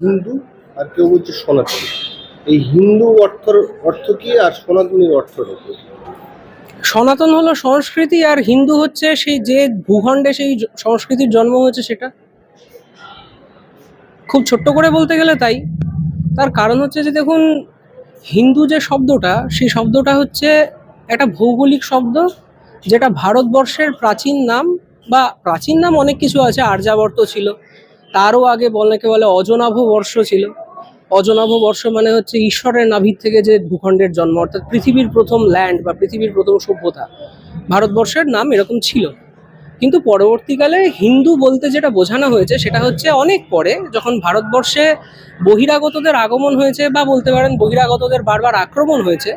হিন্দু আর কেউ বলছে সনাতনী। এই হিন্দু অর্থর অর্থ কি আর সনাতনীর অর্থটা কি? সনাতন হলো সংস্কৃতি আর হিন্দু হচ্ছে সেই যে ভূখণ্ডে সেই সংস্কৃতির জন্ম হয়েছে সেটা। খুব ছোট্ট করে বলতে গেলে তাই। তার কারণ হচ্ছে যে দেখুন, হিন্দু যে শব্দটা, সেই শব্দটা হচ্ছে একটা ভৌগোলিক শব্দ যেটা ভারতবর্ষের প্রাচীন নাম বা প্রাচীন নাম অনেক কিছু আছে, আর্যাবর্ত ছিল। তারও আগে অনেকে বলে অজনাভ বর্ষ ছিল। অজনাভ বর্ষ মানে হচ্ছে ঈশ্বরের নাভির থেকে যে ভূখণ্ডের জন্ম, অর্থাৎ পৃথিবীর প্রথম ল্যান্ড বা পৃথিবীর প্রথম সভ্যতা। ভারতবর্ষের নাম এরকম ছিল। কিন্তু পরবর্তীকালে হিন্দু বলতে যেটা বোঝানো হয়েছে, সেটা হচ্ছে অনেক পরে যখন ভারতবর্ষে বহিরাগতদের আগমন হয়েছে বা বলতে পারেন বহিরাগতদের বারবার আক্রমণ হয়েছে,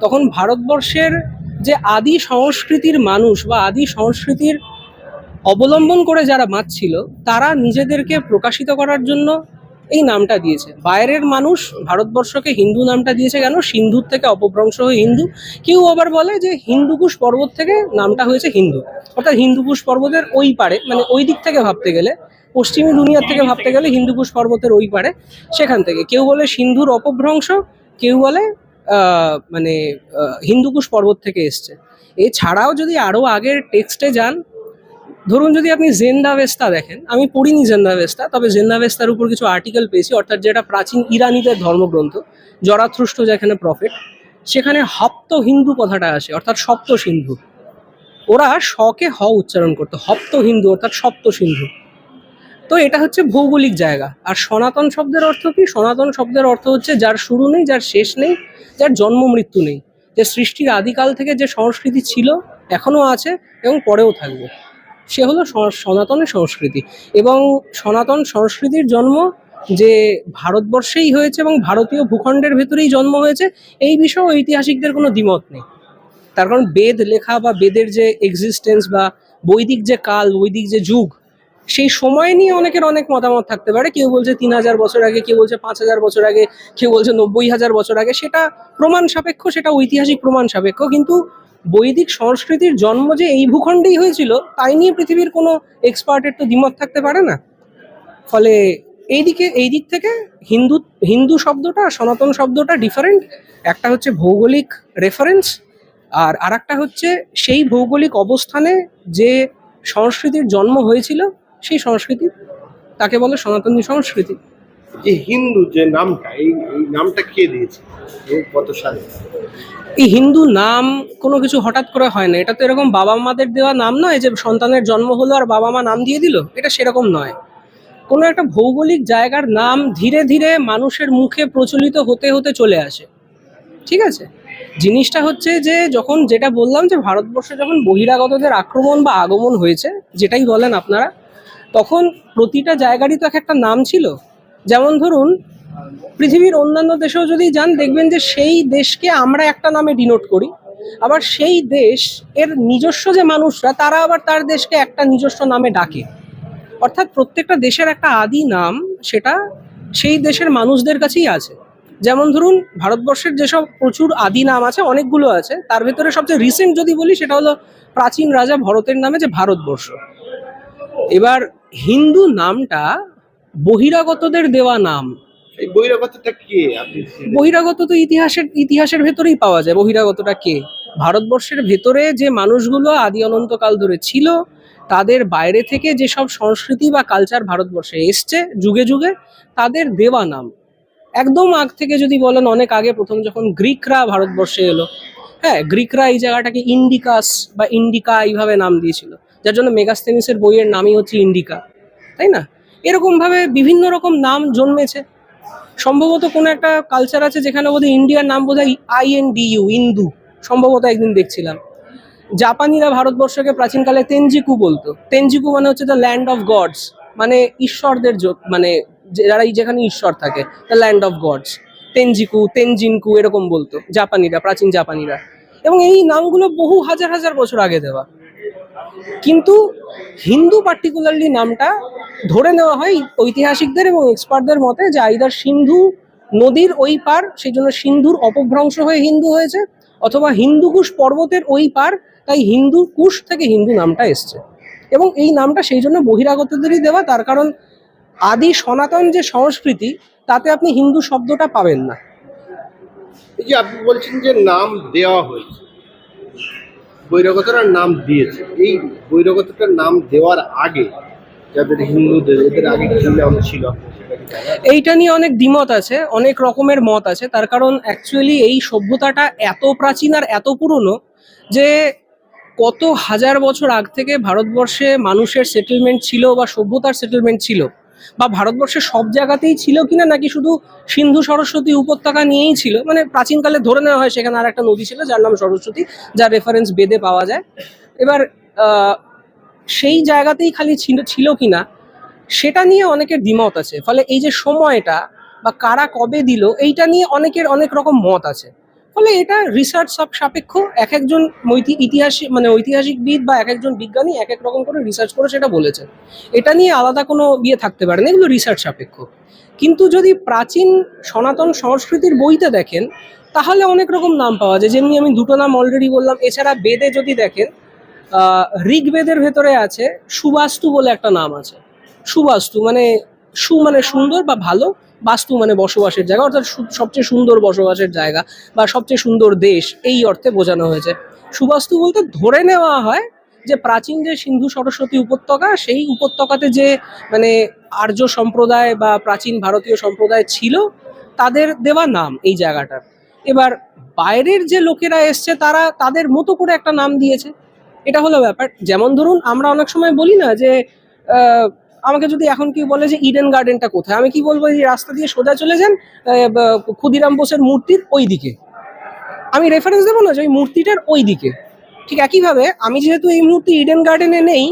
তখন ভারতবর্ষের যে আদি সংস্কৃতির মানুষ বা আদি সংস্কৃতির অবলম্বন করে যারা বাঁচছিল তারা নিজেদেরকে প্রকাশিত করার জন্য এই নামটা দিয়েছে। বাইরের মানুষ ভারতবর্ষকে হিন্দু নামটা দিয়েছে কেন? সিন্ধুর থেকে অপভ্রংশ হয়ে হিন্দু। কেউ আবার বলে যে হিন্দুকুশ পর্বত থেকে নামটা হয়েছে হিন্দু। অর্থাৎ হিন্দুকুশ পর্বতের ওই পারে মানে ওই দিক থেকে ভাবতে গেলে, পশ্চিমী দুনিয়ার থেকে ভাবতে গেলে হিন্দুকুশ পর্বতের ওই পারে, সেখান থেকে। কেউ বলে সিন্ধুর অপভ্রংশ, কেউ বলে মানে হিন্দুকুশ পর্বত থেকে এসছে। এছাড়াও যদি আরও আগের টেক্সটে যান ধরুন যদি আপনি জেন্দাভেস্তা দেখেন, আমি পড়িনি জেন্দাভেস্তা তবে জেন্দাভেস্তার উপর কিছু আর্টিকেল পেয়েছি, অর্থাৎ যেটা প্রাচীন ইরানিদের ধর্মগ্রন্থ জরাথ্রুষ্ট যেখানে প্রফেট সেখানে হপ্ত হিন্দু কথাটা আসে, অর্থাৎ সপ্ত সিন্ধু। ওরা শকে হ উচ্চারণ করতো, হপ্ত হিন্দু, অর্থাৎ সপ্ত সিন্ধু। তো এটা হচ্ছে ভৌগোলিক জায়গা। আর সনাতন শব্দের অর্থ কি? সনাতন শব্দের অর্থ হচ্ছে যার শুরু নেই, যার শেষ নেই, যার জন্ম মৃত্যু নেই, যে সৃষ্টির আদিকাল থেকে যে সংস্কৃতি ছিল এখনও আছে এবং পরেও থাকবে। সে হলো সনাতন সংস্কৃতি। এবং সনাতন সংস্কৃতির জন্ম যে ভারতবর্ষেই হয়েছে এবং ভারতীয় ভূখণ্ডের ভেতরেই জন্ম হয়েছে, এই বিষয়ে ঐতিহাসিকদের কোনো দ্বিমত নেই। তার কারণ বেদ লেখা বা বেদের যে এক্সিস্টেন্স বা বৈদিক যে কাল, বৈদিক যে যুগ সেই সময় নিয়ে অনেকের অনেক মতামত থাকতে পারে। কেউ বলছে তিন হাজার বছর আগে, কেউ বলছে পাঁচ হাজার বছর আগে, কেউ বলছে নব্বই হাজার বছর আগে। সেটা প্রমাণ সাপেক্ষ, সেটা ঐতিহাসিক প্রমাণ সাপেক্ষ। কিন্তু বৈদিক সংস্কৃতির জন্ম যে এই ভূখণ্ডেই হয়েছিল, তাই নিয়ে পৃথিবীর কোনো এক্সপার্টের তো দ্বিমত থাকতে পারে না। ফলে এইদিকে এই দিক থেকে হিন্দু হিন্দু শব্দটা, সনাতন শব্দটা ডিফারেন্ট একটা হচ্ছে ভৌগোলিক রেফারেন্স আর আরেকটা হচ্ছে সেই ভৌগোলিক অবস্থানে যে সংস্কৃতির জন্ম হয়েছিল সেই সংস্কৃতি তাকে বলে সনাতনী সংস্কৃতি। যে হিন্দু যে নামটা এই এই নামটা কে দিয়েছে? কত সালে? এই হিন্দু নাম কোনো কিছু হঠাৎ করে হয় না। এটা তো এরকম বাবা মাদের দেওয়া নাম নয় যে সন্তানের জন্ম হলো আর বাবা মা নাম দিয়ে দিল। এটা সেরকম নয়। কোনো একটা ভৌগোলিক জায়গার নাম ধীরে ধীরে মানুষের মুখে প্রচলিত হতে হতে চলে আসে। ঠিক আছে? জিনিসটা হচ্ছে যে যখন যেটা বললাম যে ভারতবর্ষে যখন বহিরাগতদের আক্রমণ বা আগমন হয়েছে যেটাই বলেন আপনারা তখন প্রতিটা জায়গারই তো এক একটা নাম ছিল। যেমন ধরুন, পৃথিবীর অন্যান্য দেশেও যদি যান, দেখবেন যে সেই দেশকে আমরা একটা নামে ডিনোট করি। আবার সেই দেশ, এর নিজস্ব যে মানুষরা, তারা আবার তার দেশকে একটা নিজস্ব নামে ডাকে। অর্থাৎ প্রত্যেকটা দেশের একটা আদি নাম, সেটা সেই দেশের মানুষদের কাছেই আছে। যেমন ধরুন, ভারতবর্ষের যেসব প্রচুর আদি নাম আছে, অনেকগুলো আছে, তার ভেতরে সবচেয়ে রিসেন্ট যদি বলি, সেটা হলো প্রাচীন রাজা ভরতের নামে যে ভারতবর্ষ। এবার হিন্দু নামটা বহিরাগতদের দেওয়া নাম। এই বহিরাগতটা কে? আপনি বহিরাগত তো ইতিহাসের ইতিহাসের ভেতরেই পাওয়া যায়। বহিরাগতটা কে? ভারতবর্ষের ভেতরে যে মানুষগুলো আদি অনন্তকাল ধরে ছিল তাদের বাইরে থেকে যেসব সংস্কৃতি বা কালচার ভারতবর্ষে এসছে যুগে যুগে তাদের দেওয়া নাম। একদম আগ থেকে যদি বলেন অনেক আগে প্রথম যখন গ্রিকরা ভারতবর্ষে এলো হ্যাঁ গ্রিকরা এই জায়গাটাকে ইন্ডিকাস বা ইন্ডিকা এইভাবে নাম দিয়েছিল। যার জন্য মেগাস্তেনিসের বইয়ের নামই হচ্ছে ইন্ডিকা, তাই না? এরকম ভাবে বিভিন্ন রকম নাম জন্মেছে। সম্ভবত কোনো একটা কালচার আছে যেখানে বোধহয় ইন্ডিয়ার নাম বোধহয় I N D U Indu, সম্ভবত একদিন দেখছিলাম। জাপানিরা ভারতবর্ষকে প্রাচীনকালে তেনজিকু বলতো। তেনজিকু মানে হচ্ছে দ্য ল্যান্ড অফ গডস মানে ঈশ্বরদের মানে যারা যেখানে ঈশ্বর থাকে the land of gods Tenjiku, Tenjinku এরকম বলতো জাপানিরা, প্রাচীন জাপানিরা। এবং এই নামগুলো বহু হাজার হাজার বছর আগে দেওয়া। কিন্তু হিন্দু পার্টিকুলারলি নামটা ধরে নেওয়া হয় ঐতিহাসিকদের এবং এক্সপার্টদের মতে যে আইদার সিন্ধু নদীর ওই পার, সেই জন্য সিন্ধুর অপভ্রংশ হয়ে হিন্দু হয়েছে, অথবা হিন্দুকুশ পর্বতের ওই পার, তাই হিন্দু কুশ থেকে হিন্দু নামটা এসছে। এবং এই নামটা সেই জন্য বহিরাগতদেরই দেওয়া, তার কারণ আদি সনাতন যে সংস্কৃতি, তাতে আপনি হিন্দু শব্দটা পাবেন না। এই যে আপনি বলছেন যে নাম দেওয়া হয়েছে বৈরগতার নাম দিয়েছে। এই বৈরগতাটার নাম দেওয়ার আগে যাদের হিন্দুদের, এদের আগে কি নাম ছিল? এইটা নিয়ে অনেক দ্বিমত আছে, অনেক রকমের মত আছে। তার কারণ অ্যাকচুয়ালি এই সভ্যতাটা এত প্রাচীন আর এত পুরনো যে কত হাজার বছর আগ থেকে ভারতবর্ষে মানুষের সেটেলমেন্ট ছিল বা সভ্যতার সেটেলমেন্ট ছিল। বা ভারতবর্ষের সব জায়গাতেই ছিল কিনা, নাকি শুধু সিন্ধু সরস্বতী উপত্যকা নিয়েই ছিল? মানে প্রাচীনকালে ধরে নেওয়া হয় সেখানে আর একটা নদী ছিল, যার নাম সরস্বতী যার রেফারেন্স বেদে পাওয়া যায়। এবার সেই জায়গাতেই খালি ছিল ছিল কিনা, সেটা নিয়ে অনেকের দ্বিমত আছে। ফলে এই যে সময়টা বা কারা কবে দিল, এইটা নিয়ে অনেকের অনেক রকম মত আছে। ফলে এটা রিসার্চ সব সাপেক্ষ, এক একজন ইতিহাসিক মানে ঐতিহাসিকবিদ বা এক একজন বিজ্ঞানী এক এক রকম করে রিসার্চ করে সেটা বলেছেন। এটা নিয়ে আলাদা কোনো ইয়ে থাকতে পারে না, এগুলো রিসার্চ সাপেক্ষ। কিন্তু যদি প্রাচীন সনাতন সংস্কৃতির বইতে দেখেন, তাহলে অনেক রকম নাম পাওয়া যায়। যেমনি আমি দুটো নাম অলরেডি বললাম, এছাড়া বেদে যদি দেখেন ঋগ্বেদের ভেতরে আছে সুবাস্তু বলে একটা নাম আছে। সুবাস্তু মানে সু মানে সুন্দর বা ভালো বাস্তু মানে বসবাসের জায়গা, অর্থাৎ সবচেয়ে সুন্দর বসবাসের জায়গা বা সবচেয়ে সুন্দর দেশ, এই অর্থে বোঝানো হয়েছে। সুবাস্তু বলতে ধরে নেওয়া হয় যে প্রাচীন যে সিন্ধু সরস্বতী উপত্যকা, সেই উপত্যকাতে যে মানে আর্য সম্প্রদায় বা প্রাচীন ভারতীয় সম্প্রদায় ছিল, তাদের দেওয়া নাম এই জায়গাটার এবার বাইরের যে লোকেরা এসছে, তারা তাদের মতো করে একটা নাম দিয়েছে। এটা হলো ব্যাপার। যেমন ধরুন, আমরা অনেক সময় বলি না যে আমাকে যদি এখন কি বলে যে ইডেন গার্ডেনটা কোথায়? আমি কি বলব, এই রাস্তা দিয়ে সোজা চলে যান ক্ষুদিরাম বোসের মূর্তির ওই দিকে আমি রেফারেন্স দেবো না যে ওই মূর্তিটার ওই দিকে ঠিক একইভাবে আমি যেহেতু এই মুহূর্তে ইডেন গার্ডেনে নেই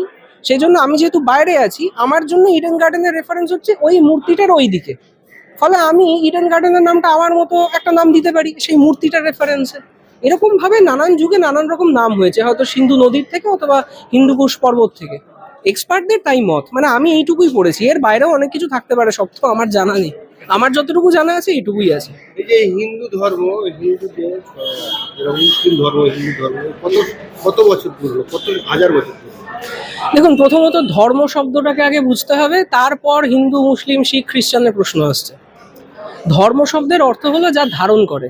সেই জন্য আমি যেহেতু বাইরে আছি, আমার জন্য ইডেন গার্ডেনের রেফারেন্স হচ্ছে ওই মূর্তিটার ওই দিকে ফলে আমি ইডেন গার্ডেনের নামটা আমার মতো একটা নাম দিতে পারি সেই মূর্তিটার রেফারেন্সে এরকম ভাবে নানান যুগে নানান রকম নাম হয়েছে, হয়তো সিন্ধু নদীর থেকে অথবা হিন্দুকুশ পর্বত থেকে। এক্সপার্টদের তাই মত। মানে আমি এইটুকুই পড়েছি। এর বাইরেও অনেক কিছু থাকতে পারে সব তো আমার জানা নেই। আমার যতটুকু জানা আছে এইটুকুই আছে। এই যে হিন্দু ধর্ম হিন্দু যে আহ, যেরকম মুসলিম ধর্ম হিন্দু ধর্ম কত কত বছর পুরনো? কত হাজার বছর দেখুন প্রথমত ধর্ম শব্দটাকে আগে বুঝতে হবে তারপর হিন্দু মুসলিম শিখ খ্রিস্টানের প্রশ্ন আসছে। ধর্ম শব্দের অর্থ হলো যা ধারণ করে।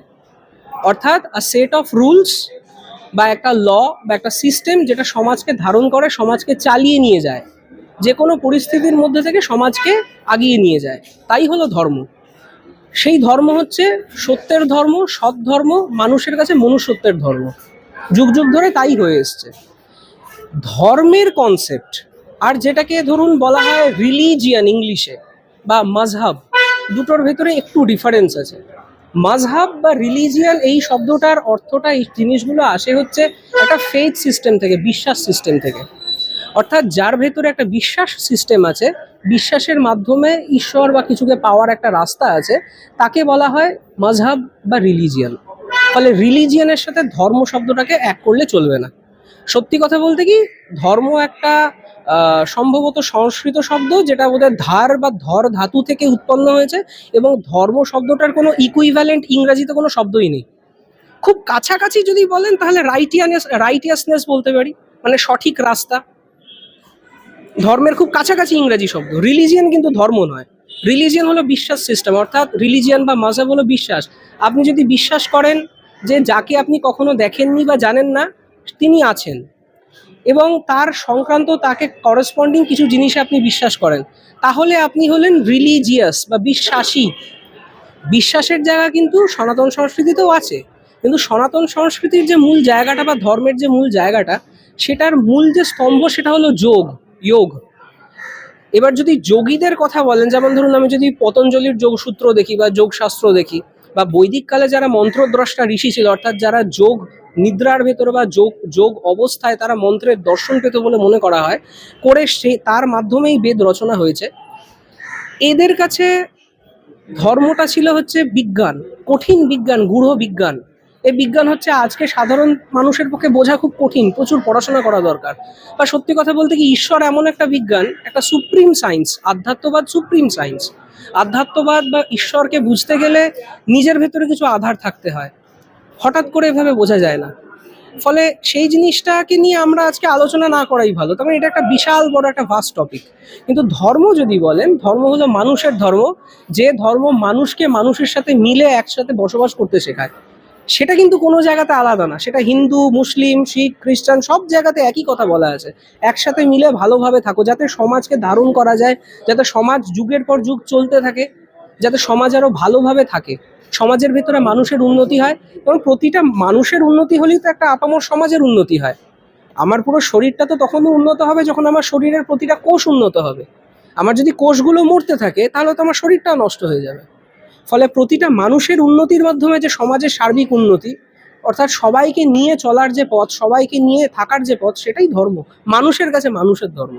অর্থাৎ আ সেট অফ রুলস বা একটা ল বা একটা সিস্টেম যেটা সমাজকে ধারণ করে, সমাজকে চালিয়ে নিয়ে যায়। যে কোনো পরিস্থিতির মধ্যে থেকে সমাজকে আগিয়ে নিয়ে যায়। তাই হলো ধর্ম। সেই ধর্ম হচ্ছে সত্যের ধর্ম, সৎ ধর্ম, মানুষের কাছে মনুষ্যত্বের ধর্ম। যুগ যুগ ধরে তাই হয়ে এসছে। ধর্মের কনসেপ্ট আর যেটাকে ধরুন বলা হয় রিলিজিয়ান ইংলিশে বা মাঝহাব দুটোর ভেতরে একটু ডিফারেন্স আছে। মাঝহাব বা রিলিজিয়ান এই শব্দটার অর্থটা এই জিনিসগুলো আসে হচ্ছে একটা ফেথ সিস্টেম থেকে, বিশ্বাস সিস্টেম থেকে। অর্থাৎ যার ভেতরে একটা বিশ্বাস সিস্টেম আছে, বিশ্বাসের মাধ্যমে ঈশ্বর বা কিছুকে পাওয়ার একটা রাস্তা আছে, তাকে বলা হয় মাঝহাব বা রিলিজিয়ান ফলে রিলিজিয়ানের সাথে ধর্ম শব্দটাকে এক করলে চলবে না। সত্যি কথা বলতে কি, ধর্ম একটা সম্ভবত সংস্কৃত শব্দ যেটা বোধহয় ধার বা ধর ধাতু থেকে উৎপন্ন হয়েছে এবং ধর্ম শব্দটার কোনো ইকুইভ্যালেন্ট ইংরাজিতে কোনো শব্দই নেই। খুব কাছাকাছি যদি বলেন তাহলে রাইটিয়ানেস রাইটিয়াসনেস বলতে পারি মানে সঠিক রাস্তা। ধর্মের খুব কাছাকাছি ইংরাজি শব্দ রিলিজিয়ান কিন্তু ধর্ম নয়। রিলিজিয়ান হলো বিশ্বাস সিস্টেম অর্থাৎ রিলিজিয়ান বা মাজাব হলো বিশ্বাস। আপনি যদি বিশ্বাস করেন যে যাকে আপনি কখনো দেখেননি বা জানেন না তিনি আছেন। এবং তার সংক্রান্ত তাকে করসপন্ডিং কিছু জিনিস আপনি বিশ্বাস করেন। তাহলে আপনি হলেন রিলিজিয়াস বা বিশ্বাসী। বিশ্বাসের জায়গা কিন্তু সনাতন সংস্কৃতিতেও আছে। কিন্তু সনাতন সংস্কৃতির যে মূল জায়গাটা বা ধর্মের যে মূল জায়গাটা, সেটার মূল যে স্তম্ভ সেটা হলো যোগ যোগ এবার যদি যোগীদের কথা বলেন, যেমন ধরুন আমি যদি পতঞ্জলির যোগসূত্র দেখি বা যোগশাস্ত্র দেখি, বা বৈদিক কালে যারা মন্ত্রদ্রষ্টা ঋষি ছিল, অর্থাৎ যারা যোগ নিদ্রার ভেতরে বা যোগ যোগ অবস্থায় তারা মন্ত্রের দর্শন পেত বলে মনে করা হয়। করে সে, তার মাধ্যমেই বেদ রচনা হয়েছে। এদের কাছে ধর্মটা ছিল হচ্ছে বিজ্ঞান, কঠিন বিজ্ঞান, গূঢ় বিজ্ঞান। এই বিজ্ঞান হচ্ছে আজকে সাধারণ মানুষের পক্ষে বোঝা খুব কঠিন, প্রচুর পড়াশোনা করা দরকার। বা সত্যি কথা বলতে কি, ঈশ্বর এমন একটা বিজ্ঞান, একটা সুপ্রিম সায়েন্স, আধ্যাত্মবাদ সুপ্রিম সায়েন্স। আধ্যাত্মবাদ বা ঈশ্বরকে বুঝতে গেলে নিজের ভেতরে কিছু আধার থাকতে হয়। হঠাৎ করে এভাবে বোঝা যায় না। ফলে সেই জিনিসটাকে নিয়ে আমরা আজকে আলোচনা না করাই ভালো তখন এটা একটা বিশাল বড় একটা ভাস্ট টপিক কিন্তু ধর্ম যদি বলেন, ধর্ম হলো মানুষের ধর্ম, যে ধর্ম মানুষকে মানুষের সাথে মিলে একসাথে বসবাস করতে শেখায়। সেটা কিন্তু কোনো জায়গাতে আলাদা না, সেটা হিন্দু, মুসলিম, শিখ, খ্রিস্টান, সব জায়গাতে একই কথা বলা আছে। একসাথে মিলে ভালোভাবে থাকো, যাতে সমাজকে ধারণ করা যায়, যাতে সমাজ যুগের পর যুগ চলতে থাকে, যাতে সমাজ আরও ভালোভাবে থাকে। সমাজের ভেতরে মানুষের উন্নতি হয় এবং প্রতিটা মানুষের উন্নতি হলেই তো একটা আপামর সমাজের উন্নতি হয়। আমার পুরো শরীরটা তো তখনই উন্নত হবে যখন আমার শরীরের প্রতিটা কোষ উন্নত হবে। আমার যদি কোষগুলো মরতে থাকে, তাহলে তো আমার শরীরটাও নষ্ট হয়ে যাবে। ফলে প্রতিটা মানুষের উন্নতির মাধ্যমে যে সমাজের সার্বিক উন্নতি, অর্থাৎ সবাইকে নিয়ে চলার যে পথ, সবাইকে নিয়ে থাকার যে পথ, সেটাই ধর্ম। মানুষের কাছে মানুষের ধর্ম।